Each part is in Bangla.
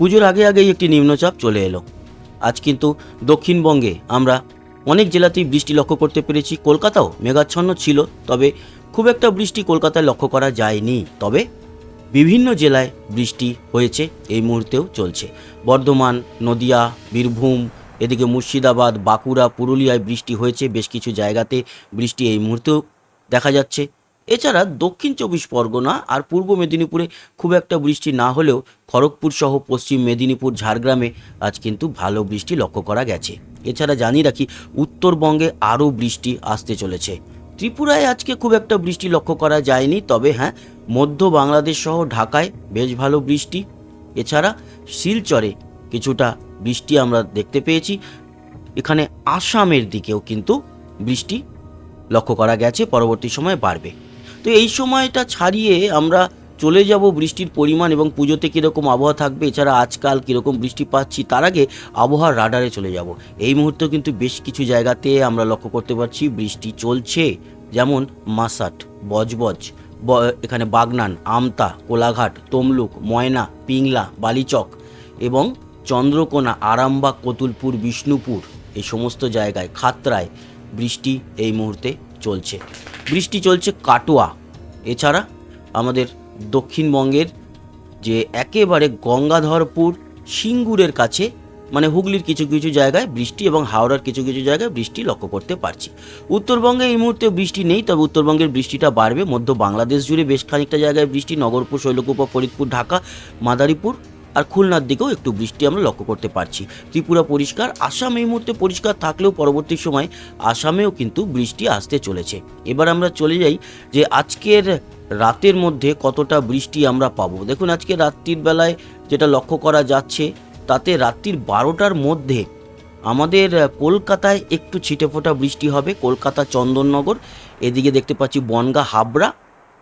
পুজোর আগে আগেই একটি নিম্নচাপ চলে এলো। আজ কিন্তু দক্ষিণবঙ্গে আমরা অনেক জেলাতেই বৃষ্টি লক্ষ্য করতে পেরেছি। কলকাতাও মেঘাচ্ছন্ন ছিল, তবে খুব একটা বৃষ্টি কলকাতায় লক্ষ্য করা যায়নি। তবে বিভিন্ন জেলায় বৃষ্টি হয়েছে, এই মুহূর্তেও চলছে। বর্ধমান, নদিয়া, বীরভূম, এদিকে মুর্শিদাবাদ, বাঁকুড়া, পুরুলিয়ায় বৃষ্টি হয়েছে, বেশ কিছু জায়গাতে বৃষ্টি এই মুহূর্তেও দেখা যাচ্ছে। এছাড়া দক্ষিণ চব্বিশ পরগনা আর পূর্ব মেদিনীপুরে খুব একটা বৃষ্টি না হলেও খড়গপুর সহ পশ্চিম মেদিনীপুর, ঝাড়গ্রামে আজ কিন্তু ভালো বৃষ্টি লক্ষ্য করা গেছে। এছাড়া জানিয়ে রাখি, উত্তরবঙ্গে আরও বৃষ্টি আসতে চলেছে। ত্রিপুরায় আজকে খুব একটা বৃষ্টি লক্ষ্য করা যায়নি, তবে হ্যাঁ মধ্য বাংলাদেশ সহ ঢাকায় বেশ ভালো বৃষ্টি। এছাড়া শিলচরে কিছুটা বৃষ্টি আমরা দেখতে পেয়েছি। এখানে আসামের দিকেও কিন্তু বৃষ্টি লক্ষ্য করা গেছে, পরবর্তী সময়ে বাড়বে। তো এই সময়টা ছাড়িয়ে আমরা চলে যাব বৃষ্টির পরিমাণ এবং পুজোতে কীরকম আবহাওয়া থাকবে, এছাড়া আজকাল কীরকম বৃষ্টি পাচ্ছি, তার আগে আবহাওয়ার রাডারে চলে যাব। এই মুহূর্তে কিন্তু বেশ কিছু জায়গাতে আমরা লক্ষ্য করতে পারছি বৃষ্টি চলছে, যেমন মাসাট, বজবজ এখানে বাগনান, আমতা, কোলাঘাট, তমলুক, ময়না, পিংলা, বালিচক এবং চন্দ্রকোনা, আরামবাগ, কতুলপুর, বিষ্ণুপুর এই সমস্ত জায়গায়, খাতরায় বৃষ্টি এই মুহূর্তে চলছে। বৃষ্টি চলছে কাটোয়া এছাড়া আমাদের দক্ষিণবঙ্গের যে একেবারে গঙ্গাধরপুর সিঙ্গুরের কাছে মানে হুগলির কিছু কিছু জায়গায় বৃষ্টি এবং হাওড়ার কিছু কিছু জায়গায় বৃষ্টি লক্ষ্য করতে পারছি। উত্তরবঙ্গে এই মুহূর্তে বৃষ্টি নেই, তবে উত্তরবঙ্গের বৃষ্টিটা বাড়বে। মধ্য বাংলাদেশ জুড়ে বেশ খানিকটা জায়গায় বৃষ্টি, নগরপুর, শৈলকুপা, ফরিদপুর, ঢাকা, মাদারীপুর আর খুলনার দিকেও একটু বৃষ্টি আমরা লক্ষ্য করতে পারছি। ত্রিপুরা পরিষ্কার, আসাম এই মুহূর্তে পরিষ্কার থাকলেও পরবর্তী সময় আসামেও কিন্তু বৃষ্টি আসতে চলেছে। এবার আমরা চলে যাই যে আজকের রাতের মধ্যে কতটা বৃষ্টি আমরা পাবো। দেখুন, আজকে রাত্রির বেলায় যেটা লক্ষ্য করা যাচ্ছে, তাতে রাত্রির বারোটার মধ্যে আমাদের কলকাতায় একটু ছিটেফোঁটা বৃষ্টি হবে। কলকাতা, চন্দননগর, এদিকে দেখতে পাচ্ছি বনগা, হাবড়া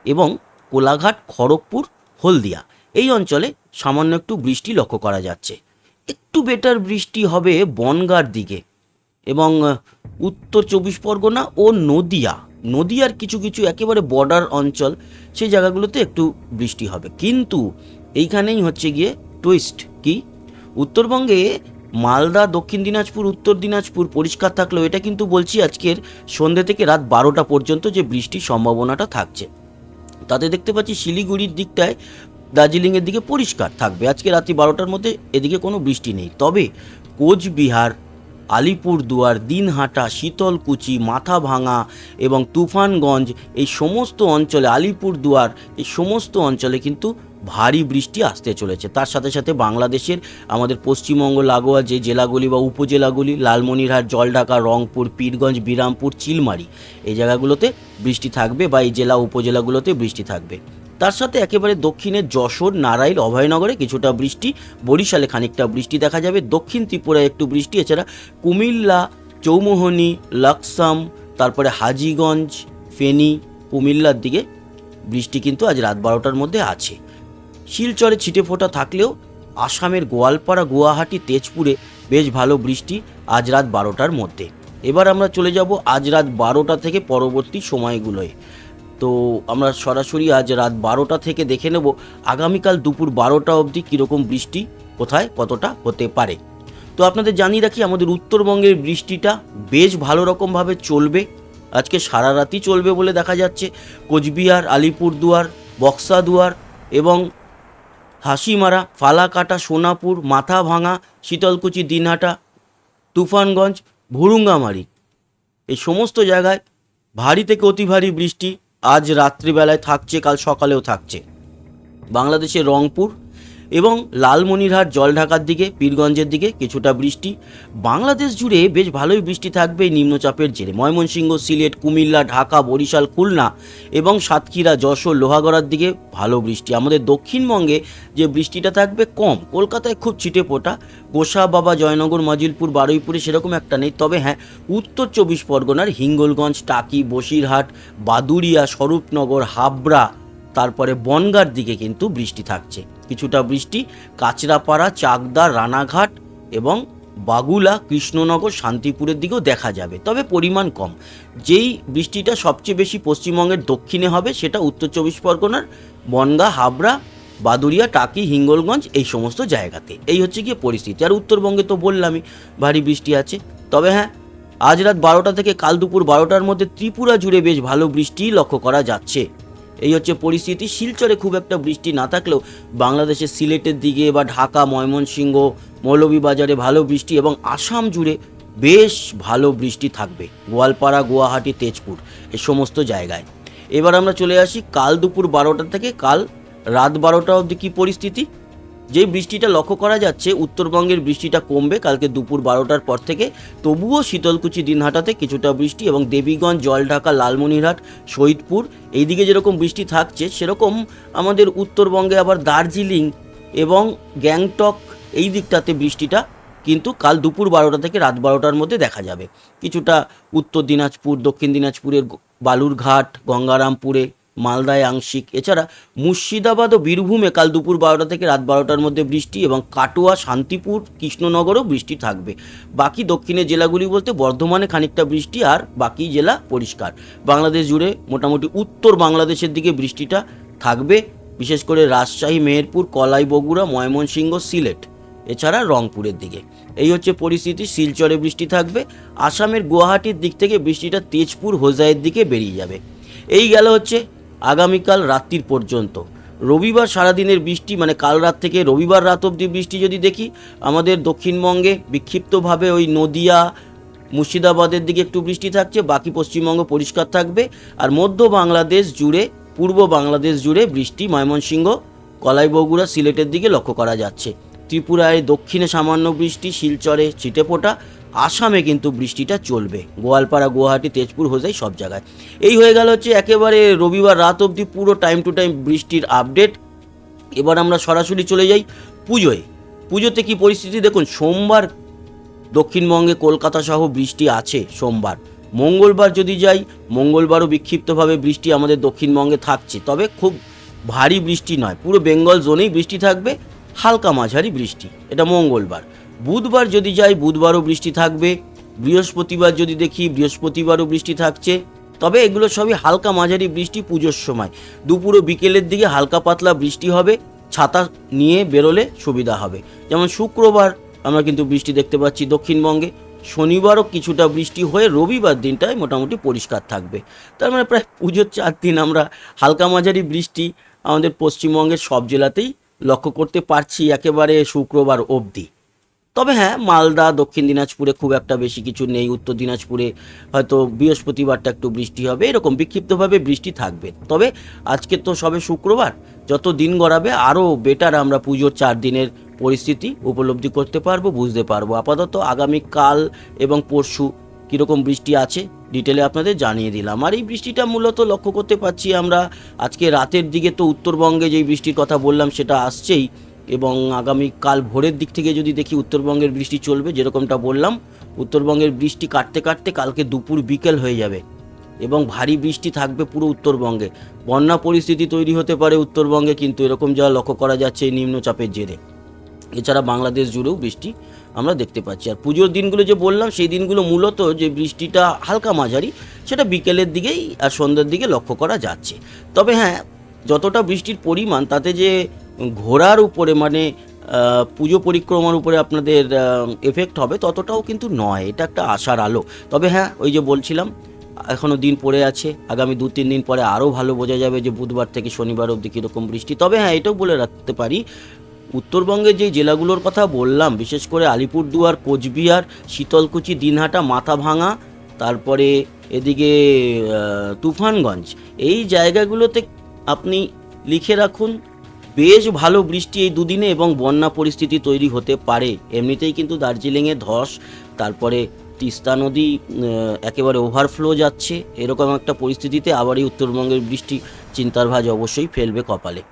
এবং কোলাঘাট, খড়গপুর, হলদিয়া। এই অঞ্চলে সামান্য একটু বৃষ্টি লক্ষ্য করা যাচ্ছে। একটু বেটার বৃষ্টি হবে বনগার দিকে এবং উত্তর চব্বিশ পরগনা ও নদিয়া। নদিয়ার কিছু কিছু একেবারে বর্ডার অঞ্চল, সেই জায়গাগুলোতে একটু বৃষ্টি হবে। কিন্তু এইখানেই হচ্ছে গিয়ে টুইস্ট কি? উত্তরবঙ্গে মালদা, দক্ষিণ দিনাজপুর, উত্তর দিনাজপুর পরিষ্কার থাকলেও এটা কিন্তু বলছি আজকের সন্ধ্যে থেকে রাত বারোটা পর্যন্ত যে বৃষ্টির সম্ভাবনাটা থাকছে। তাতে দেখতে পাচ্ছি শিলিগুড়ির দিকটায় দার্জিলিংয়ের দিকে পরিষ্কার থাকবে। আজকে রাত্রি বারোটার মধ্যে এদিকে কোনো বৃষ্টি নেই। তবে কোচবিহার, আলিপুরদুয়ার, দিনহাটা, শীতলকুচি, মাথাভাঙা এবং তুফানগঞ্জ এই সমস্ত অঞ্চলে, আলিপুরদুয়ার এই সমস্ত অঞ্চলে কিন্তু ভারী বৃষ্টি আসতে চলেছে। তার সাথে সাথে বাংলাদেশের আমাদের পশ্চিমবঙ্গ, লাগোয়া যে জেলাগুলি বা উপজেলাগুলি, লালমনিরহাট, জলঢাকা, রংপুর, পীরগঞ্জ, বিরামপুর, চিলমারি, এই জায়গাগুলোতে বৃষ্টি থাকবে বা এই জেলা, উপজেলাগুলোতে বৃষ্টি থাকবে। তার সাথে একেবারে দক্ষিণে যশোর নারাইল অভয়নগরে কিছুটা বৃষ্টি, বরিশালে খানিকটা বৃষ্টি দেখা যাবে। দক্ষিণ ত্রিপুরায় একটু বৃষ্টি, এছাড়া কুমিল্লা, চৌমোহনী, লাকসাম, তারপরে হাজিগঞ্জ, ফেনী, কুমিল্লার দিকে বৃষ্টি কিন্তু আজ রাত বারোটার মধ্যে আছে। শিলচরে ছিটে ফোটা থাকলেও আসামের গোয়ালপাড়া, গুয়াহাটি, তেজপুরে বেশ ভালো বৃষ্টি আজ রাত বারোটার মধ্যে। এবার আমরা চলে যাব আজ রাত বারোটা থেকে পরবর্তী সময়গুলোয়। তো আমরা সরাসরি আজ রাত বারোটা থেকে দেখে নেব আগামীকাল দুপুর বারোটা অবধি কীরকম বৃষ্টি, কোথায়, কতটা হতে পারে। তো আপনাদের জানিয়ে রাখি, আমাদের উত্তরবঙ্গের বৃষ্টিটা বেশ ভালো রকমভাবে চলবে। আজকে সারা রাতই চলবে বলে দেখা যাচ্ছে। কোচবিহার, আলিপুরদুয়ার, বক্সাদুয়ার এবং হাসিমারা, ফালাকাটা, সোনাপুর মাথা ভাঙা শীতলকুচি, দিনহাটা, তুফানগঞ্জ, ভুরুঙ্গামারি। এই সমস্ত জায়গায় ভারী থেকে অতি ভারী বৃষ্টি আজ রাত্রিবেলায় থাকছে কাল সকালেও থাকছে। বাংলাদেশের রংপুর এবং লালমনিরহাট জলঢাকার দিকে, পীরগঞ্জের দিকে কিছুটা বৃষ্টি। বাংলাদেশ জুড়ে বেশ ভালোই বৃষ্টি থাকবে নিম্নচাপের জেরে। ময়মনসিংহ, সিলেট, কুমিল্লা, ঢাকা, বরিশাল, খুলনা এবং সাতক্ষীরা, যশোর, লোহাগড়ার দিকে ভালো বৃষ্টি। আমাদের দক্ষিণবঙ্গে যে বৃষ্টিটা থাকবে কম। কলকাতায় খুব ছিটে ফোটা। গোসা বাবা জয়নগর, মজিলপুর, বারুইপুরে সেরকম একটা নেই। তবে হ্যাঁ উত্তর চব্বিশ পরগনার হিঙ্গলগঞ্জ, টাকি, বসিরহাট বাদুরিয়া স্বরূপনগর, হাবড়া, তারপরে বনগার দিকে কিন্তু বৃষ্টি থাকছে। কিছুটা বৃষ্টি, কাচরাপাড়া, চাকদা, রানাঘাট এবং বাগুলা, কৃষ্ণনগর, শান্তিপুরের দিকেও দেখা যাবে। তবে পরিমাণ কম। যেই বৃষ্টিটা সবচেয়ে বেশি পশ্চিমবঙ্গের দক্ষিণে হবে সেটা উত্তর চব্বিশ পরগনার বনগা, হাবড়া বাদুরিয়া টাকি, হিঙ্গলগঞ্জ এই সমস্ত জায়গাতে। এই হচ্ছে গিয়ে পরিস্থিতি। আর উত্তরবঙ্গে তো বললামই, ভারী বৃষ্টি আছে। তবে হ্যাঁ আজ রাত বারোটা থেকে কাল দুপুর বারোটার মধ্যে ত্রিপুরা জুড়ে বেশ ভালো বৃষ্টি লক্ষ্য করা যাচ্ছে। এই হচ্ছে পরিস্থিতি। শিলচরে খুব একটা বৃষ্টি না থাকলেও বাংলাদেশের সিলেটের দিকে বা ঢাকা, ময়মনসিংহ, মৌলভীবাজারে ভালো বৃষ্টি এবং আসাম জুড়ে বেশ ভালো বৃষ্টি থাকবে। গোয়ালপাড়া, গুয়াহাটি, তেজপুর এ সমস্ত জায়গায়। এবার আমরা চলে আসি কাল দুপুর বারোটা থেকে। কাল রাত বারোটা অবধি কী পরিস্থিতি? যে বৃষ্টিটা লক্ষ্য করা যাচ্ছে, উত্তরবঙ্গের বৃষ্টিটা কমবে কালকে দুপুর বারোটার পর থেকে। তবুও শীতলকুচি, দিনহাটাতে কিছুটা বৃষ্টি এবং দেবীগঞ্জ, জলঢাকা, লালমনিরহাট শহীদপুর এইদিকে যেরকম বৃষ্টি থাকছে, সেরকম আমাদের উত্তরবঙ্গে আবার দার্জিলিং এবং গ্যাংটক এই দিকটাতে বৃষ্টিটা কিন্তু কাল দুপুর বারোটা থেকে রাত বারোটার মধ্যে দেখা যাবে। কিছুটা উত্তর দিনাজপুর, দক্ষিণ দিনাজপুরের বালুরঘাট, গঙ্গারামপুরে মালদায় আংশিক। এছাড়া মুর্শিদাবাদ ও বীরভূমে কাল দুপুর বারোটা থেকে রাত বারোটার মধ্যে বৃষ্টি এবং কাটোয়া, শান্তিপুর, কৃষ্ণনগরও বৃষ্টি থাকবে। বাকি দক্ষিণের জেলাগুলি বলতে বর্ধমানে খানিকটা বৃষ্টি আর বাকি জেলা পরিষ্কার। বাংলাদেশ জুড়ে মোটামুটি উত্তর বাংলাদেশের দিকে বৃষ্টিটা থাকবে। বিশেষ করে রাজশাহী, মেহেরপুর, কলাই, বগুড়া, ময়মনসিংহ, সিলেট, এছাড়া রংপুরের দিকে। এই হচ্ছে পরিস্থিতি, শিলচরে বৃষ্টি থাকবে। আসামের গুয়াহাটির দিক থেকে বৃষ্টিটা তেজপুর, হোজাইয়ের দিকে বেরিয়ে যাবে। এই গেল হচ্ছে আগামীকাল রাত্রির পর্যন্ত। রবিবার সারাদিনের বৃষ্টি মানে কাল রাত থেকে রবিবার রাত অবধি বৃষ্টি যদি দেখি, আমাদের দক্ষিণবঙ্গে বিক্ষিপ্তভাবে ওই নদিয়া, মুর্শিদাবাদের দিকে একটু বৃষ্টি থাকছে, বাকি পশ্চিমবঙ্গ পরিষ্কার থাকবে। আর মধ্য বাংলাদেশ জুড়ে, পূর্ব বাংলাদেশ জুড়ে বৃষ্টি, ময়মনসিংহ কলাই বগুড়া সিলেটের দিকে লক্ষ্য করা যাচ্ছে। ত্রিপুরায় দক্ষিণে সামান্য বৃষ্টি, শিলচরে ছিটেফোঁটা আসামে কিন্তু বৃষ্টিটা চলবে। গোয়ালপাড়া, গুয়াহাটি, তেজপুর, হোজাই সব জায়গায়। এই হয়ে গেল হচ্ছে একেবারে রবিবার রাত অবধি পুরো টাইম টু টাইম বৃষ্টির আপডেট এবার আমরা সরাসরি চলে যাই পুজোয়। পুজোতে কি পরিস্থিতি? দেখুন, সোমবার দক্ষিণবঙ্গে কলকাতা সহ বৃষ্টি আছে সোমবার। মঙ্গলবার যদি যাই, মঙ্গলবারও বিক্ষিপ্তভাবে বৃষ্টি আমাদের দক্ষিণবঙ্গে থাকছে। তবে খুব ভারী বৃষ্টি নয়, পুরো বেঙ্গল জোনেই বৃষ্টি থাকবে। হালকা মাঝারি বৃষ্টি, এটা মঙ্গলবার। বুধবার যদি যাই, বুধবারও বৃষ্টি থাকবে, বৃহস্পতিবার যদি দেখি, বৃহস্পতিবারও বৃষ্টি থাকছে। তবে এগুলো সবই হালকা মাঝারি বৃষ্টি পুজোর সময়। দুপুর ও বিকেলের দিকে হালকা পাতলা বৃষ্টি হবে, ছাতা নিয়ে বেরোলে সুবিধা হবে। যেমন শুক্রবার আমরা কিন্তু বৃষ্টি দেখতে পাচ্ছি দক্ষিণবঙ্গে। শনিবারও কিছুটা বৃষ্টি হয়ে রবিবার দিনটায় মোটামুটি পরিষ্কার থাকবে। তার মানে প্রায় পুজোর চার দিন আমরা হালকা মাঝারি বৃষ্টি আমাদের পশ্চিমবঙ্গের সব জেলাতেই লক্ষ্য করতে পারছি একেবারে শুক্রবার অবধি। তবে হ্যাঁ মালদা, দক্ষিণ দিনাজপুরে খুব একটা বেশি কিছু নেই। উত্তর দিনাজপুরে হয়তো বৃহস্পতিবারটা একটু বৃষ্টি হবে। এরকম বিক্ষিপ্তভাবে বৃষ্টি থাকবে। তবে আজকে তো সবে শুক্রবার। যত দিন গড়াবে, আরও বেটার আমরা পুজোর চার দিনের পরিস্থিতি উপলব্ধি করতে পারব, বুঝতে পারব। আপাতত আগামী কাল এবং পরশু কীরকম বৃষ্টি আছে ডিটেলে আপনাদের জানিয়ে দিলাম। আর এই বৃষ্টিটা মূলত লক্ষ্য করতে পারছি আমরা, আজকে রাতের দিকে তো উত্তরবঙ্গে যেই বৃষ্টির কথা বললাম সেটা আসছেই এবং আগামী কাল ভোরের দিক থেকে যদি দেখি উত্তরবঙ্গের বৃষ্টি চলবে, যেরকমটা বললাম, উত্তরবঙ্গের বৃষ্টি কাটতে কাটতে কালকে দুপুর বিকেল হয়ে যাবে এবং ভারী বৃষ্টি থাকবে পুরো উত্তরবঙ্গে। বন্যা পরিস্থিতি তৈরি হতে পারে উত্তরবঙ্গে, কিন্তু এরকম যা লক্ষ্য করা যাচ্ছে এই নিম্নচাপের জেরে। এছাড়া বাংলাদেশ জুড়েও বৃষ্টি আমরা দেখতে পাচ্ছি। আর পুজোর দিনগুলো যে বললাম, সেই দিনগুলো মূলত যে বৃষ্টিটা হালকা মাঝারি, সেটা বিকেলের দিকেই আর সন্ধ্যের দিকে লক্ষ্য করা যাচ্ছে। তবে হ্যাঁ যতটা বৃষ্টির পরিমাণ, তাতে যে ঘোরার উপরে মানে পুজো পরিক্রমার উপরে আপনাদের এফেক্ট হবে, ততটাও কিন্তু নয়। এটা একটা আশার আলো। তবে হ্যাঁ ওই যে বলছিলাম এখনও দিন পড়ে আছে। আগামী দু, তিন দিন পরে আরও ভালো বোঝা যাবে যে বুধবার থেকে শনিবার অবধি কীরকম বৃষ্টি। তবে হ্যাঁ এটাও বলে রাখতে পারি উত্তরবঙ্গের যে জেলাগুলোর কথা বললাম, বিশেষ করে আলিপুরদুয়ার, কোচবিহার, শীতলকুচি, দিনহাটা, মাথাভাঙা, তারপরে এদিকে তুফানগঞ্জ, এই জায়গাগুলোতে আপনি লিখে রাখুন, বেশ ভালো বৃষ্টি এই দুদিনে এবং বন্যা পরিস্থিতি তৈরি হতে পারে। এমনিতেই কিন্তু দার্জিলিংয়ে ধস, তারপরে তিস্তা নদী একেবারে ওভারফ্লো যাচ্ছে। এরকম একটা পরিস্থিতিতে আবার এই উত্তরবঙ্গের বৃষ্টি চিন্তার ভাজ অবশ্যই ফেলবে কপালে।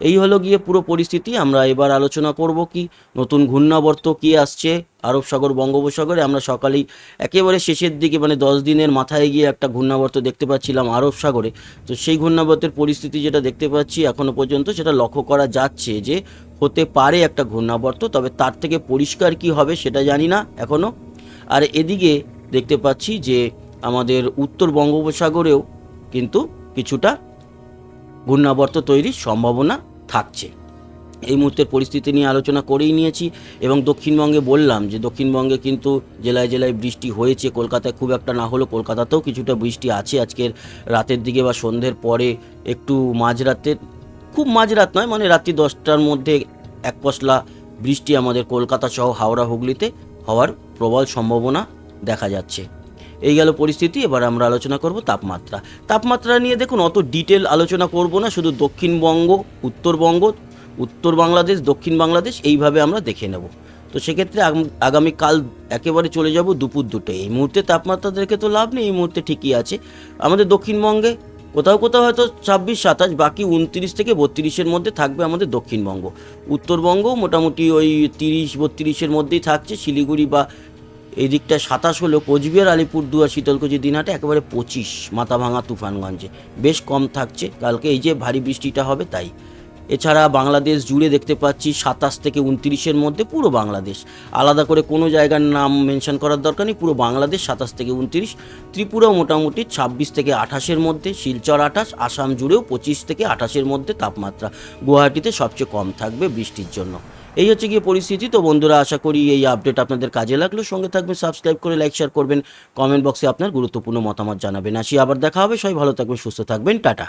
এই হলো গিয়ে পুরো পরিস্থিতি। আমরা এবার আলোচনা করব কি, নতুন ঘূর্ণাবর্ত কি আসছে আরব সাগর বঙ্গোপসাগরে। আমরা সকালেই একেবারে শেষের দিকে মানে দশ দিনের মাথায় গিয়ে একটা ঘূর্ণাবর্ত দেখতে পাচ্ছিলাম আরব সাগরে। তো সেই ঘূর্ণাবর্তের পরিস্থিতি যেটা দেখতে পাচ্ছি এখনও পর্যন্ত, সেটা লক্ষ্য করা যাচ্ছে যে হতে পারে একটা ঘূর্ণাবর্ত, তবে তার থেকে পরিষ্কার কি হবে সেটা জানি না এখনও আর এদিকে দেখতে পাচ্ছি যে আমাদের উত্তর বঙ্গোপসাগরেও কিন্তু কিছুটা ঘূর্ণাবর্ত তৈরির সম্ভাবনা থাকছে। এই মুহূর্তের পরিস্থিতি নিয়ে আলোচনা করেই নিয়েছি এবং দক্ষিণবঙ্গে বললাম যে দক্ষিণবঙ্গে কিন্তু জেলায় জেলায় বৃষ্টি হয়েছে, কলকাতায় খুব একটা না হলেও কলকাতাতেও কিছুটা বৃষ্টি আছে। আজকের রাতের দিকে বা সন্ধ্যের পরে একটু মাঝরাতের খুব মাঝরাত নয় মানে রাত্রি দশটার মধ্যে এক পশলা বৃষ্টি আমাদের কলকাতা সহ হাওড়া হুগলিতে হওয়ার প্রবল সম্ভাবনা দেখা যাচ্ছে। এই গেল পরিস্থিতি, এবার আমরা আলোচনা করব তাপমাত্রা। তাপমাত্রা নিয়ে দেখুন, অত ডিটেল আলোচনা করব না, শুধু দক্ষিণবঙ্গ, উত্তরবঙ্গ, উত্তর বাংলাদেশ, দক্ষিণ বাংলাদেশ, এইভাবে আমরা দেখে নেব। তো সেক্ষেত্রে আগাম- আগামীকাল একেবারে চলে যাব দুপুর দুটো এই মুহূর্তে তাপমাত্রা দেখে তো লাভ নেই, এই মুহূর্তে ঠিকই আছে। আমাদের দক্ষিণবঙ্গে কোথাও কোথাও হয়তো ছাব্বিশ, সাতাশ, বাকি উনত্রিশ থেকে বত্রিশের মধ্যে থাকবে আমাদের দক্ষিণবঙ্গ। উত্তরবঙ্গ মোটামুটি ওই তিরিশ, বত্রিশের মধ্যেই থাকছে, শিলিগুড়ি বা এই দিকটা সাতাশ হলেও কোচবিহার আলিপুরদুয়ার শীতলকুচি দিনহাটে একেবারে পঁচিশ মাথাভাঙা তুফানগঞ্জে। বেশ কম থাকছে, কালকে এই যে ভারী বৃষ্টিটা হবে তাই। এছাড়া বাংলাদেশ জুড়ে দেখতে পাচ্ছি সাতাশ থেকে উনত্রিশের মধ্যে পুরো বাংলাদেশ। আলাদা করে কোনো জায়গার নাম মেনশন করার দরকার নেই, পুরো বাংলাদেশ সাতাশ থেকে উনত্রিশ ত্রিপুরাও মোটামুটি ছাব্বিশ থেকে আঠাশের মধ্যে, শিলচর আঠাশ, আসাম জুড়েও পঁচিশ থেকে আঠাশের মধ্যে তাপমাত্রা। গুয়াহাটিতে সবচেয়ে কম থাকবে বৃষ্টির জন্য। এই হচ্ছে গিয়ে পরিস্থিতি। তো বন্ধুরা, আশা করি এই আপডেট আপনাদের কাজে লাগল। সঙ্গে থাকবেন সাবস্ক্রাইব করে লাইক শেয়ার করবেন। কমেন্ট বক্সে আপনার গুরুত্বপূর্ণ মতামত জানাবেন। আসি, আবার দেখা হবে। সবাই ভালো থাকবেন, সুস্থ থাকবেন। টাটা।